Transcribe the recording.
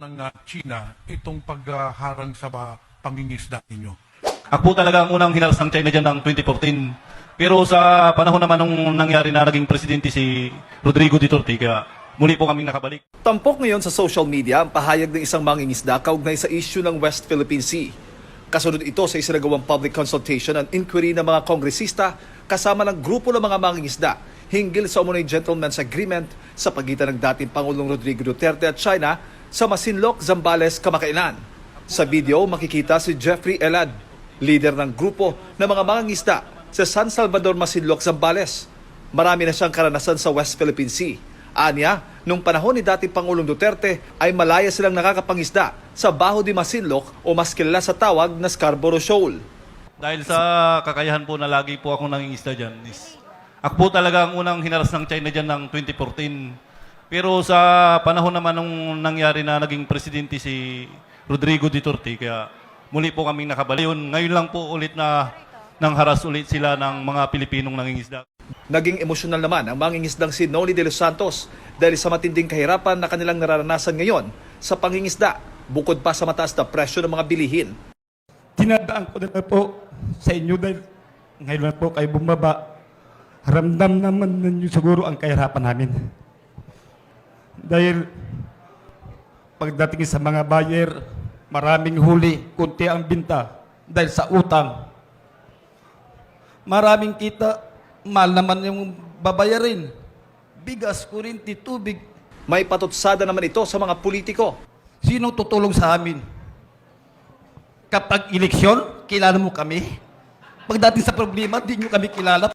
ng ah, China itong pagharang sa ah, pangingisda ninyo? Ako po talaga ang unang hinaras ng China dyan ng 2014. Pero sa panahon naman nung nangyari na naging presidente si Rodrigo Duterte, kaya muli po kaming nakabalik. Tampok ngayon sa social media ang pahayag ng isang mangingisda kaugnay sa issue ng West Philippine Sea. Kasunod ito sa isinagawang public consultation and inquiry ng mga kongresista kasama ng grupo ng mga mangingisda hinggil sa umunay gentleman's agreement sa pagitan ng dating Pangulong Rodrigo Duterte at China sa Masinloc, Zambales, Kamakailan. Sa video, makikita si Jeffrey Elad, leader ng grupo ng mga mangingisda sa San Salvador, Masinloc, Zambales. Marami na siyang karanasan sa West Philippine Sea. Anya, nung panahon ni dating Pangulong Duterte ay malaya silang nakakapangisda sa Baho de Masinloc o mas kilala sa tawag na Scarborough Shoal. Dahil sa kakayahan po na lagi po akong nangingisda dyan, is, ako po talaga ang unang hinaras ng China dyan ng 2014. Pero sa panahon naman nung nangyari na naging presidente si Rodrigo Duterte, kaya muli po kaming nakabalik. Yun, Ngayon lang po ulit na nang haras ulit sila ng mga Pilipinong nangingisda. Naging emosyonal naman ang mangingisdang si Noli de los Santos dahil sa matinding kahirapan na kanilang nararanasan ngayon sa pangingisda bukod pa sa mataas na presyo ng mga bilihin. Tinadaan ko na po sa inyo dahil ngayon na po kayo bumaba. Ramdam naman ninyo siguro ang kahirapan namin. Dahil pagdating sa mga buyer, maraming huli, kunti ang binta dahil sa utang. Maraming kita, mahal naman yung babayarin. Bigas, kurinti, tubig. May patutsada naman ito sa mga politiko. Sino tutulong sa amin? Kapag eleksyon, kilala mo kami. Pagdating sa problema, di nyo kami kilala.